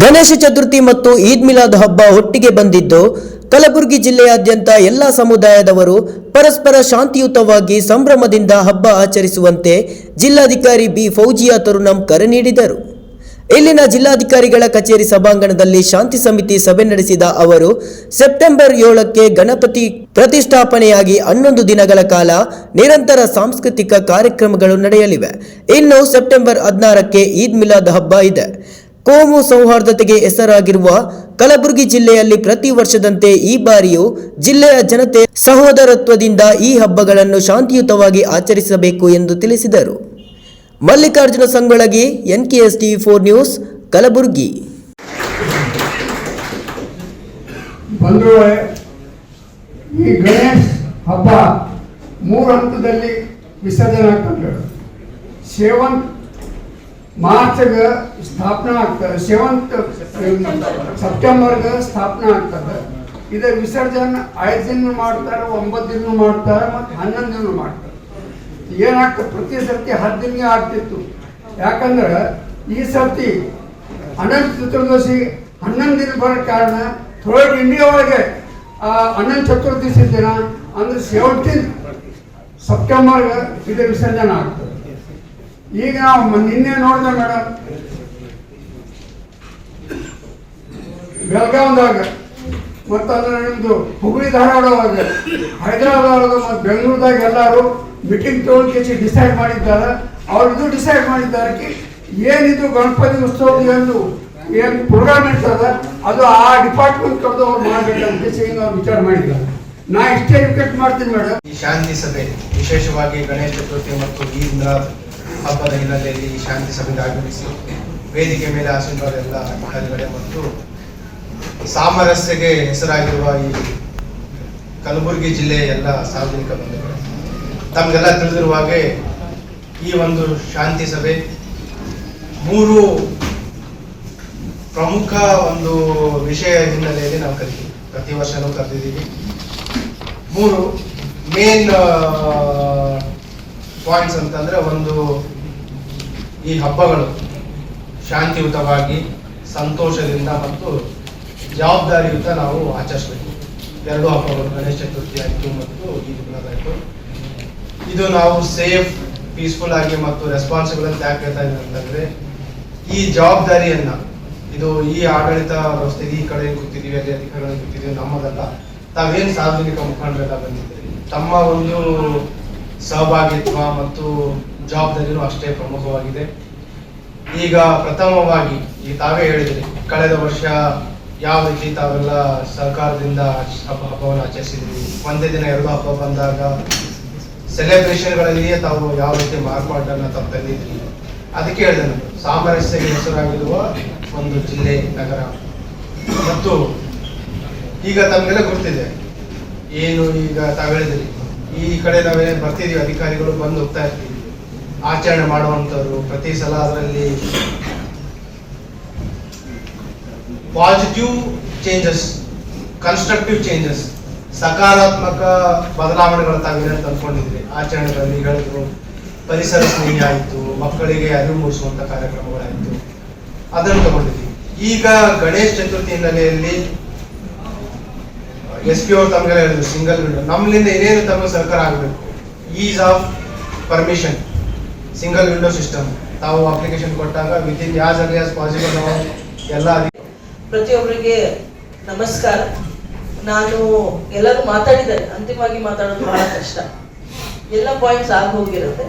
ಗಣೇಶ ಚತುರ್ಥಿ ಮತ್ತು ಈದ್ ಮಿಲಾದ್ ಹಬ್ಬ ಒಟ್ಟಿಗೆ ಬಂದಿದ್ದು, ಕಲಬುರಗಿ ಜಿಲ್ಲೆಯಾದ್ಯಂತ ಎಲ್ಲ ಸಮುದಾಯದವರು ಪರಸ್ಪರ ಶಾಂತಿಯುತವಾಗಿ ಸಂಭ್ರಮದಿಂದ ಹಬ್ಬ ಆಚರಿಸುವಂತೆ ಜಿಲ್ಲಾಧಿಕಾರಿ ಬಿ. ಫೌಜಿಯಾ ತರುಣಂ ಕರೆ ನೀಡಿದರು. ಇಲ್ಲಿನ ಜಿಲ್ಲಾಧಿಕಾರಿಗಳ ಕಚೇರಿ ಸಭಾಂಗಣದಲ್ಲಿ ಶಾಂತಿ ಸಮಿತಿ ಸಭೆ ನಡೆಸಿದ ಅವರು, ಸೆಪ್ಟೆಂಬರ್ ಏಳಕ್ಕೆ ಗಣಪತಿ ಪ್ರತಿಷ್ಠಾಪನೆಯಾಗಿ ಹನ್ನೊಂದು ದಿನಗಳ ಕಾಲ ನಿರಂತರ ಸಾಂಸ್ಕೃತಿಕ ಕಾರ್ಯಕ್ರಮಗಳು ನಡೆಯಲಿವೆ. ಇನ್ನು ಸೆಪ್ಟೆಂಬರ್ ಹದಿನಾರಕ್ಕೆ ಈದ್ ಮಿಲಾದ್ ಹಬ್ಬ ಇದೆ. ಕೋಮು ಸೌಹಾರ್ದತೆಗೆ ಹೆಸರಾಗಿರುವ ಕಲಬುರಗಿ ಜಿಲ್ಲೆಯಲ್ಲಿ ಪ್ರತಿ ವರ್ಷದಂತೆ ಈ ಬಾರಿಯೂ ಜಿಲ್ಲೆಯ ಜನತೆ ಸಹೋದರತ್ವದಿಂದ ಈ ಹಬ್ಬಗಳನ್ನು ಶಾಂತಿಯುತವಾಗಿ ಆಚರಿಸಬೇಕು ಎಂದು ತಿಳಿಸಿದರು. Mallikarjuna Sangolagi NKS T four news, Kalaburagi. ಹಬ್ಬ ಮೂರು ಹಂತದಲ್ಲಿ ವಿಸರ್ಜನೆ ಆಗ್ತದೆ ಮಾರ್ಚ್ಗೆ ಸ್ಥಾಪನಾ ಆಗ್ತದೆ, ಸೆವೆಂತ್ ಸೆಪ್ಟೆಂಬರ್ಗೆ ಸ್ಥಾಪನಾ ಆಗ್ತದೆ. ಇದು ವಿಸರ್ಜನೆ ಐದು ದಿನ ಮಾಡ್ತಾರೆ, ಒಂಬತ್ತು ದಿನ ಮಾಡ್ತಾರೆ ಮತ್ತು ಹನ್ನೊಂದು ದಿನ ಮಾಡ್ತಾರೆ. ಏನಾಗ್ತದೆ ಪ್ರತಿ ಸರ್ತಿ ಹತ್ತು ದಿನ ಆಗ್ತಿತ್ತು. ಯಾಕಂದ್ರೆ ಈ ಸರ್ತಿ ಅನಂತ ಚತುರ್ದಶಿ ಹನ್ನೊಂದು ದಿನ ಬರೋ ಕಾರಣ ಥರ್ಡ್ ಇಂಡಿಯಾ ಒಳಗೆ ಅನಂತ ಚತುರ್ದಶಿ ದಿನ ಅಂದ್ರೆ ಸೆವೆಂಟೀನ್ ಸೆಪ್ಟೆಂಬರ್ಗೆ ಇದು ವಿಸರ್ಜನೆ ಆಗ್ತದೆ. ಈಗ ನಾವು ನಿನ್ನೆ ನೋಡಿದೆ ಮೇಡಮ್ ಬೆಳಗಾವ್ದಾಗ ಮತ್ತಂದ್ರೆ ನಿಮ್ದು ಹುಬ್ಳಿ ಧಾರವಾಡ ಒಳಗೆ ಹೈದರಾಬಾದ್ ಮತ್ತು ಬೆಂಗಳೂರದಾಗ ಎಲ್ಲರೂ ಮೀಟಿಂಗ್ ತೊಗೊಳ್ಕೆ ಡಿಸೈಡ್ ಮಾಡಿದ್ದಾರೆ. ಅವ್ರದ್ದು ಡಿಸೈಡ್ ಮಾಡಿದ್ದಾರೆ ಏನಿದು ಗಣಪತಿ ಉತ್ಸವ ಎಂದು ಏನು ಪ್ರೋಗ್ರಾಮ್ ಇರ್ತದ, ಅದು ಆ ಡಿಪಾರ್ಟ್ಮೆಂಟ್ ಕರೆದು ಅವ್ರು ಮಾಡಬೇಕಂತ ಅವ್ರು ವಿಚಾರ ಮಾಡಿದ್ದಾರೆ. ನಾ ಇಷ್ಟೇ ರಿಕ್ವೆಸ್ಟ್ ಮಾಡ್ತೀನಿ ಮೇಡಮ್ ಈ ಶಾಂತಿ ಸಭೆ ವಿಶೇಷವಾಗಿ ಗಣೇಶ ಚತುರ್ಥಿ ಮತ್ತು ಈದ್ ಹಬ್ಬದ ಹಿನ್ನೆಲೆಯಲ್ಲಿ ಶಾಂತಿ ಸಭೆಗೆ ಆಗಮಿಸಿ ವೇದಿಕೆ ಮೇಲೆ ಎಲ್ಲ ಅಧಿಕಾರಿಗಳೇ ಮತ್ತು ಸಾಮರಸ್ಯಗೆ ಹೆಸರಾಗಿರುವ ಈ ಕಲಬುರಗಿ ಜಿಲ್ಲೆಯ ಎಲ್ಲ ಸಾರ್ವಜನಿಕ ಬಂಧುಗಳು, ತಮಗೆಲ್ಲ ತಿಳಿದಿರುವ ಹಾಗೆ ಈ ಒಂದು ಶಾಂತಿ ಸಭೆ ಮೂರು ಪ್ರಮುಖ ಒಂದು ವಿಷಯ ಹಿನ್ನೆಲೆಯಲ್ಲಿ ನಾವು ಕರಿತೀವಿ ಪ್ರತಿ ವರ್ಷನೂ ಕರೆದಿದ್ದೀವಿ. ಮೂರು ಮೇನ್ ಪಾಯಿಂಟ್ಸ್ ಅಂತಂದ್ರೆ ಒಂದು ಈ ಹಬ್ಬಗಳು ಶಾಂತಿಯುತವಾಗಿ, ಸಂತೋಷದಿಂದ ಮತ್ತು ಜವಾಬ್ದಾರಿಯುತ ನಾವು ಆಚರಿಸಬೇಕು. ಎರಡು ಹಬ್ಬಗಳು, ಗಣೇಶ ಚತುರ್ಥಿ ಆಯಿತು ಮತ್ತು ಈ ಇದು ನಾವು ಸೇಫ್ ಪೀಸ್ಫುಲ್ ಆಗಿ ಮತ್ತು ರೆಸ್ಪಾನ್ಸಿಬಲ್ ಅಂತ ಯಾಕೆ ಹೇಳ್ತಾ ಇದ್ದೀನಿ ಅಂತಂದ್ರೆ, ಈ ಜವಾಬ್ದಾರಿಯನ್ನ, ಇದು ಈ ಆಡಳಿತ ವ್ಯವಸ್ಥೆಗೆ ಈ ಕಡೆ ಕೂತಿದೀವಿ, ಅಲ್ಲಿ ಅಧಿಕಾರಿಗಳಲ್ಲಿ ಕೂತಿದೀವಿ ನಮ್ಮದಲ್ಲ. ತಾವೇನು ಸಾರ್ವಜನಿಕ ಮುಖಂಡರೆಲ್ಲ ಬಂದಿದ್ದೀರಿ? ತಮ್ಮ ಒಂದು ಸಹಭಾಗಿತ್ವ ಮತ್ತು ಜವಾಬ್ದಾರಿನೂ ಅಷ್ಟೇ ಪ್ರಮುಖವಾಗಿದೆ. ಈಗ ಪ್ರಥಮವಾಗಿ ಈ ತಾವೇ ಹೇಳಿದ್ರಿ, ಕಳೆದ ವರ್ಷ ಯಾವ ರೀತಿ ತಾವೆಲ್ಲ ಸರ್ಕಾರದಿಂದ ಹಬ್ಬ ಹಬ್ಬವನ್ನು ಆಚರಿಸಿದ್ರಿ? ಒಂದೇ ದಿನ ಎರಡು ಹಬ್ಬ ಬಂದಾಗ ಸೆಲೆಬ್ರೇಷನ್ಗಳಲ್ಲಿಯೇ ತಾವು ಯಾವ ರೀತಿ ಮಾರ್ಪಾಟನ್ನ ತಾವು ತಂದಿದ್ರಿ ಅದಕ್ಕೆ ಹೇಳಿದೆ ನಾನು, ಸಾಮರಸ್ಯಕ್ಕೆ ಹೆಸರಾಗಿರುವ ಒಂದು ಜಿಲ್ಲೆ, ನಗರ. ಮತ್ತು ಈಗ ತಮಗೆಲ್ಲ ಗೊತ್ತಿದೆ, ಏನು ಈಗ ತಾವು ಹೇಳಿದ್ರಿ? ಈ ಕಡೆ ನಾವೇನು ಬರ್ತಿದೀವಿ, ಅಧಿಕಾರಿಗಳು ಬಂದು ಹೋಗ್ತಾ ಇರ್ತೀವಿ. ಆಚರಣೆ ಮಾಡುವಂಥವ್ರು, ಪ್ರತಿ ಸಲ ಅದರಲ್ಲಿ ಪಾಸಿಟಿವ್ ಚೇಂಜಸ್ ಕನ್ಸ್ಟ್ರಕ್ಟಿವ್ ಚೇಂಜಸ್ ಸಕಾರಾತ್ಮಕ ಬದಲಾವಣೆಗಳು ತಾವೇನೇನು ತಂದ್ಕೊಂಡಿದ್ರಿ? ಆಚರಣೆಗಳಲ್ಲಿ ಹೇಳಿದ್ರು, ಪರಿಸರ ಸ್ನೇಹಿ ಆಯಿತು, ಮಕ್ಕಳಿಗೆ ಅರಿವು ಮೂಡಿಸುವಂತ ಕಾರ್ಯಕ್ರಮಗಳಾಯಿತು, ಅದನ್ನು ತಗೊಂಡಿದ್ವಿ ಈಗ ಗಣೇಶ ಚತುರ್ಥಿ ಹಿನ್ನೆಲೆಯಲ್ಲಿ ಎಸ್ ಪಿ ಅವರು ತಮಗೆಲ್ಲ ಹೇಳಿದ್ರು ಸಿಂಗಲ್ ವಿಂಡೋ ನಮ್ಮಿಂದ ಏನೇನು ತಮಗೆ ಸರ್ಕಾರ ಆಗಬೇಕು. Ease of permission single window system ತಾವು ಅಪ್ಲಿಕೇಶನ್ ಕೊಟ್ಟಾಗ within as early as possible ಎಲ್ಲ ಪ್ರತಿಯೊಬ್ಬರಿಗೆ ನಮಸ್ಕಾರ. ನಾನು ಎಲ್ಲರೂ ಮಾತಾಡಿದ್ದಾರೆ. ಅಂತಿಮವಾಗಿ ಮಾತಾಡೋದು ಬಹಳ ಕಷ್ಟ. ಎಲ್ಲ ಪಾಯಿಂಟ್ಸ್ ಆಗೋಗಿರುತ್ತೆ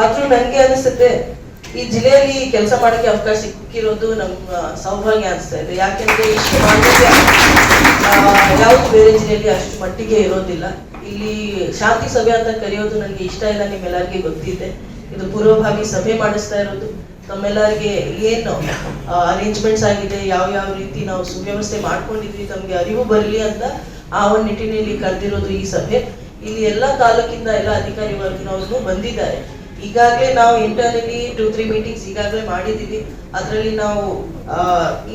ಆದ್ರೂ ನನಗೆ ಅನಿಸುತ್ತೆ, ಈ ಜಿಲ್ಲೆಯಲ್ಲಿ ಕೆಲಸ ಮಾಡಕ್ಕೆ ಅವಕಾಶ ಸಿಕ್ಕಿರೋದು ನಮ್ಮ ಸೌಭಾಗ್ಯ ಅನಿಸ್ತಾ ಇದೆ. ಯಾಕೆಂದ್ರೆ ಇಷ್ಟು ಬೇರೆ ಜಿಲ್ಲೆಯಲ್ಲಿ ಅಷ್ಟು ಮಟ್ಟಿಗೆ ಇರೋದಿಲ್ಲ. ಇಲ್ಲಿ ಶಾಂತಿ ಸಭೆ ಅಂತ ಕರೆಯೋದು ನನಗೆ ಇಷ್ಟ ಇಲ್ಲ, ನಿಮ್ಮೆಲ್ಲರಿಗೆ ಗೊತ್ತಿದೆ. ಇದು ಪೂರ್ವಭಾವಿ ಸಭೆ ಮಾಡಿಸ್ತಾ ಇರೋದು. ತಮ್ಮೆಲ್ಲರಿಗೆ ಏನು ಅರೇಂಜ್ಮೆಂಟ್ಸ್ ಆಗಿದೆ, ಯಾವ ಯಾವ ರೀತಿ ನಾವು ಸುವ್ಯವಸ್ಥೆ ಮಾಡ್ಕೊಂಡಿದ್ವಿ, ತಮಗೆ ಅರಿವು ಬರಲಿ ಅಂತ ಆ ಒಂದು ನಿಟ್ಟಿನಲ್ಲಿ ಕರೆದಿರೋದು ಈ ಸಭೆ. ಇಲ್ಲಿ ಎಲ್ಲ ತಾಲೂಕಿಂದ ಎಲ್ಲ ಅಧಿಕಾರಿ ವರ್ಗನವ್ರಿಗೂ ಬಂದಿದ್ದಾರೆ. ಈಗಾಗಲೇ ನಾವು ಇಂಟರ್ನಲಿ ಟೂ ತ್ರೀ ಮೀಟಿಂಗ್ಸ್ ಈಗಾಗಲೇ ಮಾಡಿದ್ದೀವಿ. ಅದರಲ್ಲಿ ನಾವು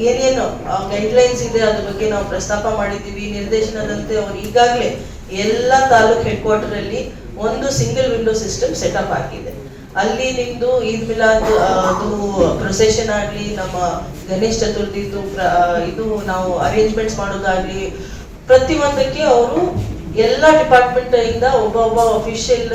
ಏನೇನು ಗೈಡ್ಲೈನ್ಸ್ ಇದೆ ಅದ್ರ ಬಗ್ಗೆ ನಾವು ಪ್ರಸ್ತಾಪ ಮಾಡಿದ್ದೀವಿ. ನಿರ್ದೇಶನದಂತೆ ಅವರು ಈಗಾಗಲೇ ಎಲ್ಲ ತಾಲೂಕ್ ಹೆಡ್ ಕ್ವಾರ್ಟರ್ ಅಲ್ಲಿ ಒಂದು ಸಿಂಗಲ್ ವಿಂಡೋ ಸಿಸ್ಟಮ್ ಸೆಟಪ್ ಆಗಿದೆ. ಅಲ್ಲಿ ನಿಮ್ದು ಈದ್ ಮಿಲಾದ್ ಅದು ಪ್ರೊಸೆಷನ್ ಆಗ್ಲಿ, ನಮ್ಮ ಗಣೇಶ್ ಚತುರ್ಥಿದು ಇದು ನಾವು ಅರೇಂಜ್ಮೆಂಟ್ಸ್ ಮಾಡೋದಾಗ್ಲಿ, ಪ್ರತಿಯೊಂದಕ್ಕೆ ಅವರು ಎಲ್ಲ ಡಿಪಾರ್ಟ್ಮೆಂಟ್ ಇಂದ ಒಬ್ಬ ಒಬ್ಬ ಅಫಿಷಿಯಲ್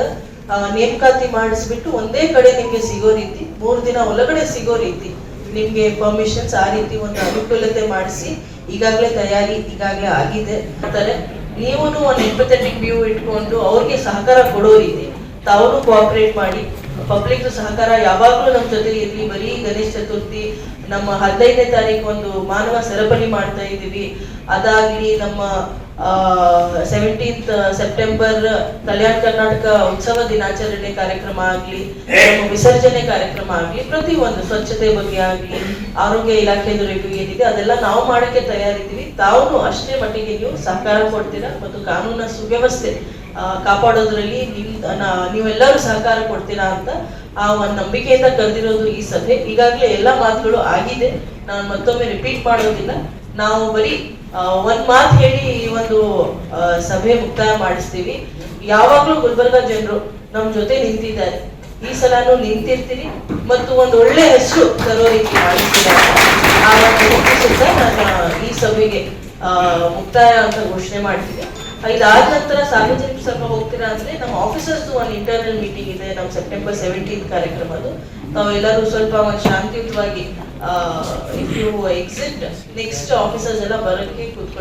ನೇಮಕಾತಿ ಮಾಡಿಸ್ಬಿಟ್ಟು ಒಂದೇ ಕಡೆ ನಿಮ್ಗೆ ಸಿಗೋ ರೀತಿ, ಮೂರು ದಿನ ಒಳಗಡೆ ಸಿಗೋ ರೀತಿ ನಿಮ್ಗೆ ಪರ್ಮಿಷನ್ಸ್ ಆ ರೀತಿ ಒಂದು ಅನುಕೂಲತೆ ಮಾಡಿಸಿ, ಈಗಾಗಲೇ ತಯಾರಿ ಈಗಾಗಲೇ ಆಗಿದೆ ಅಂತಾರೆ ನೀವು ಒಂದು ಎಂಪಥೆಟಿಕ್ ವ್ಯೂ ಇಟ್ಕೊಂಡು ಅವ್ರಿಗೆ ಸಹಕಾರ ಕೊಡೋ ರೀತಿ ತಾವು ಕೋಆಪರೇಟ್ ಮಾಡಿ ಪಬ್ಲಿಕ್ ಸಹಕಾರ ಯಾವಾಗಲೂ ನಮ್ಮ ಜೊತೆ ಇರಲಿ, ಬರೀ ಗಣೇಶ ಚತುರ್ಥಿ, ನಮ್ಮ ಹದಿನೈದನೇ ತಾರೀಕು ಒಂದು ಮಾನವ ಸರಪಳಿ ಮಾಡ್ತಾ ಇದ್ದೀವಿ, ಅದಾಗ್ಲಿ ನಮ್ಮ ಸೆವೆಂಟೀನ್ತ್ ಸೆಪ್ಟೆಂಬರ್ ಕಲ್ಯಾಣ ಕರ್ನಾಟಕ ಉತ್ಸವ ದಿನಾಚರಣೆ ಕಾರ್ಯಕ್ರಮ ಆಗ್ಲಿ ವಿಸರ್ಜನೆ ಕಾರ್ಯಕ್ರಮ ಆಗ್ಲಿ, ಪ್ರತಿ ಒಂದು ಸ್ವಚ್ಛತೆ ಬಗ್ಗೆ ಆಗ್ಲಿ, ಆರೋಗ್ಯ ಇಲಾಖೆ ರಿವ್ಯೂ ಏನಿದೆ, ಅದೆಲ್ಲ ನಾವು ಮಾಡಕ್ಕೆ ತಯಾರಿದ್ದೀವಿ. ತಾವು ಅಷ್ಟೇ ಮಟ್ಟಿಗೆ ನೀವು ಸಹಕಾರ ಕೊಡ್ತೀರಾ ಮತ್ತು ಕಾನೂನ ಸುವ್ಯವಸ್ಥೆ ಕಾಪಾಡೋದ್ರಲ್ಲಿ ನಿಮ್ ನೀವೆಲ್ಲರೂ ಸಹಕಾರ ಕೊಡ್ತೀರಾ ಅಂತ ಆ ಒಂದು ನಂಬಿಕೆಯಿಂದ ಕರೆದಿರೋದು ಈ ಸಭೆ. ಈಗಾಗಲೇ ಎಲ್ಲ ಮಾತುಗಳು ಆಗಿದೆ. ನಾನು ಮತ್ತೊಮ್ಮೆ ರಿಪೀಟ್ ಮಾಡೋದಿಲ್ಲ. ನಾವು ಬರೀ ಒಂದ್ ಮಾತು ಹೇಳಿ ಈ ಒಂದು ಸಭೆ ಮುಕ್ತಾಯ ಮಾಡಿಸ್ತೀವಿ. ಯಾವಾಗ್ಲೂ ಗುಲ್ಬರ್ಗ ಜನರು ನಮ್ ಜೊತೆ ನಿಂತಿದ್ದಾರೆ. ಈ ಸಲನೂ ನಿಂತಿರ್ತೀರಿ ಮತ್ತು ಒಂದು ಒಳ್ಳೆ ಹೆಸರು ತರೋ ರೀತಿ ಮಾಡಿಸ್ತಿದ್ದಾರೆ. ಆ ಈ ಸಭೆಗೆ ಮುಕ್ತಾಯ ಅಂತ ಘೋಷಣೆ ಮಾಡ್ತಿದ್ದೆ ಇದಾದ ನಂತರ ಸಾರ್ವಜನಿಕ ಸಭೆ ಹೋಗ್ತೀರಾ ಅಂದ್ರೆ ನಮ್ಮ ಆಫೀಸರ್ಸ್ ಒಂದು ಇಂಟರ್ನಲ್ ಮೀಟಿಂಗ್ ಇದೆ ನಮ್ಮ ಸೆಪ್ಟೆಂಬರ್ ಸೆವೆಂಟೀನ್ ಕಾರ್ಯಕ್ರಮದು ತಾವೆಲ್ಲರೂ ಸ್ವಲ್ಪ ಒಂದು ಶಾಂತಿಯುತವಾಗಿ इफ़ यू नेक्स्ट ऑफिसर जरा बरन के खुद